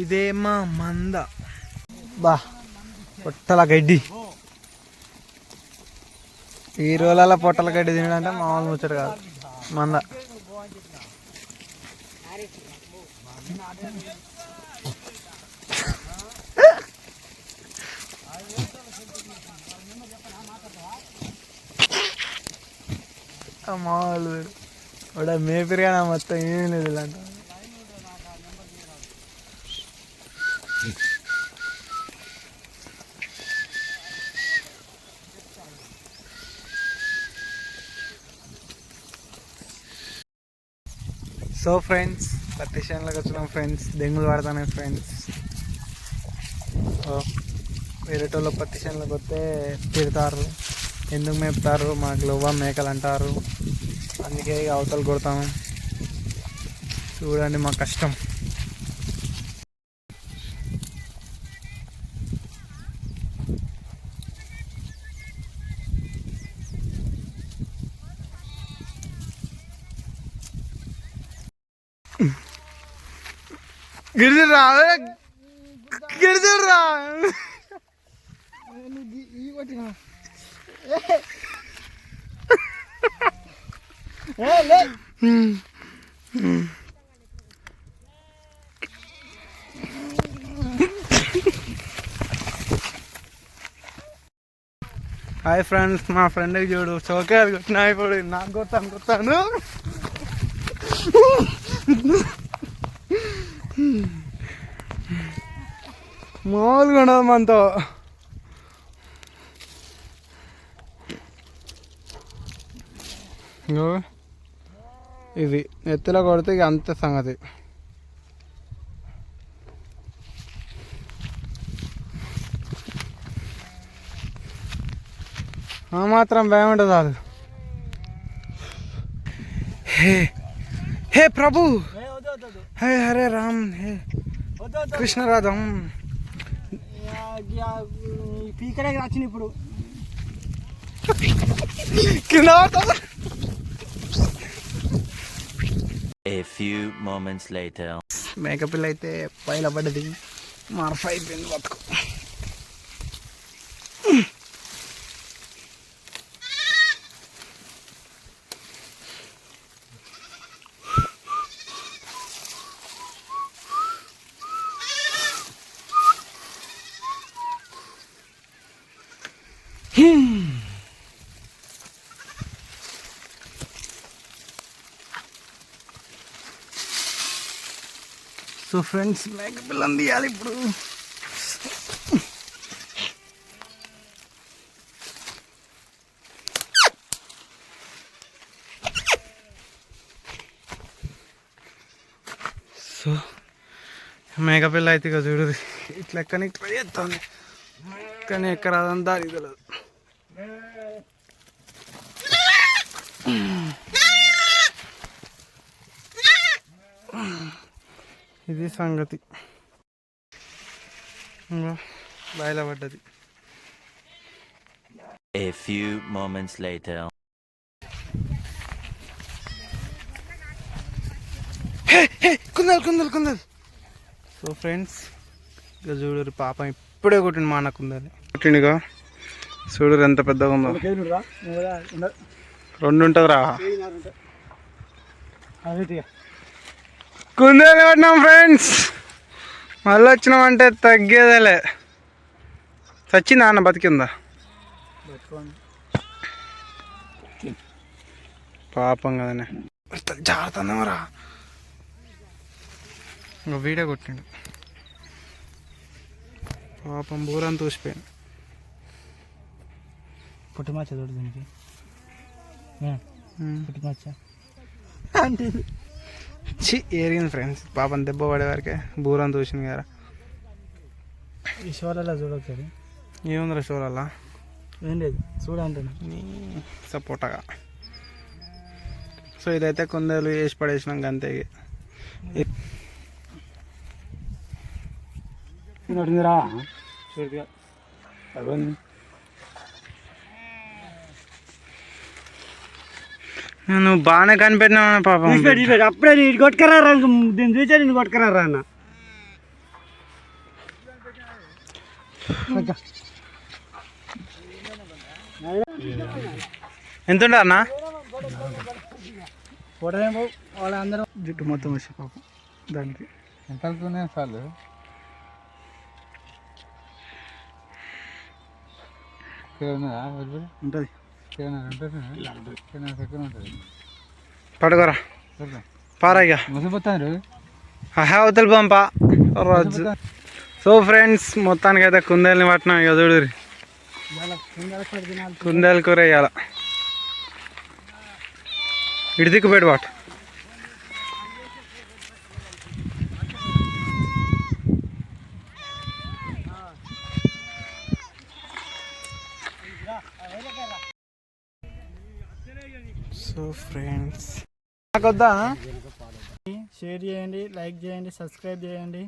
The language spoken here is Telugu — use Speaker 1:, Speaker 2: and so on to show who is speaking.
Speaker 1: ఇదేమా మంద. బా పొట్టల గడ్డి. ఈ రోజులలో పొట్టల గడ్డి తినడంటే మామూలు ముచ్చట కాదు. మంద. మామూలు. వాడు మేపిరిగా మొత్తం ఏం లేదు ఇలాంటి సో ఫ్రెండ్స్ పత్తి చేనులోకి వచ్చినాం ఫ్రెండ్స్ దెంగులు పడతానే ఫ్రెండ్స్ వేరేటోళ్ళు పత్తి చేనులోకి వస్తే తిడతారు. ఎందుకు మేపుతారు? మాకు లోవ మేకలు అంటారు. అందుకే ఇక అవతలు కొడతాము. చూడండి మా కష్టం. గిరిజరా గిరిజరా హాయ్ ఫ్రెండ్స్ మా ఫ్రెండ్కి చూడు చౌకారు కొట్టినా ఇప్పుడు నాకు కొడతాను కొడతాను. మామూలుగా ఉండదు మనతో. ఇది ఎత్తులో కొడితే ఇక అంతే సంగతి. ఆ మాత్రం భయం ఉంటుంది చాలు. హే హే ప్రభు. హే హరే రామ్ హే. కృష్ణరాధం.
Speaker 2: పీకరే వచ్చింది ఇప్పుడు
Speaker 1: కింద.
Speaker 3: A few moments later.
Speaker 1: మేకపిల్ల అయితే పైన పడ్డది మార్ఫ్ అయిపోయింది బతుకు సో ఫ్రెండ్స్ మేకపిల్లని తీయాలి ఇప్పుడు సో మేకపిల్ల అయితే ఇక చూడు ఇట్లా ఎక్కని ట్రై చేస్తాను కానీ ఎక్కడ అదంతా అది తెలియదు ఇది సంగతి. బయలుపడ్డది.
Speaker 3: A few moments later.
Speaker 1: కుందలు కుందలు కుందలు సో ఫ్రెండ్స్ ఇక చూడరు పాపం ఇప్పుడే కొట్టిండు మా అన్న కుందలు కొట్టిండుగా? చూడరు ఎంత పెద్దగా ఉందో. రెండు ఉంటుందిరా. కుందేలు పట్టినాం ఫ్రెండ్స్. మళ్ళీ వచ్చినామంటే తగ్గేదేలే. చచ్చిందా అన్న బతికిందా? పాపం కదనే. జాగ్రత్త ఇంకా వీడియో కొట్టిండు. పాపం బూరం తూసిపోయాను
Speaker 2: పుట్టుమచ్చ చూడు దీనికి. పుట్టుమచ్చ. అంటే
Speaker 1: చి ఏరిగింది ఫ్రెండ్స్ పాపం దెబ్బ పడే వరకే బూరం తూసింది కదా.
Speaker 2: ఈ షోలలో చూడొచ్చు
Speaker 1: ఏముందిరా షోలల్లా
Speaker 2: ఏం లేదు చూడంటున్నా.
Speaker 1: నీ సపోర్టగా సో ఇదైతే కొందరు వేసి పడేసినాం అంతే
Speaker 2: చూడుగా
Speaker 1: నువ్వు బాగానే కనిపెట్టినావు పాపం.
Speaker 2: అప్పుడే నేను కొట్టుకరారా దీన్ని చూసా నేను కొట్టుకరారా అన్న?
Speaker 1: ఎంత ఉండే అన్న
Speaker 2: వాళ్ళందరూ జుట్టు మొత్తం వచ్చి పాపం దానికి.
Speaker 4: ఎంత వెళ్తున్నాయి వదిలి? ఉంటుంది.
Speaker 1: పడుకోరా. పారా ఇక
Speaker 4: ముసిపోతారు
Speaker 1: ఆహా అవతల పంప రోజు. సో ఫ్రెండ్స్ మొత్తానికి అయితే కుందేల్ని పట్టినాం ఇక చూడు కుందేలు కూర వేయాల ఇటు దిక్కు పెడు పాటు సో ఫ్రెండ్స్. నాకొద్దా?
Speaker 2: షేర్ చేయండి లైక్ చేయండి సబ్స్క్రైబ్ చేయండి.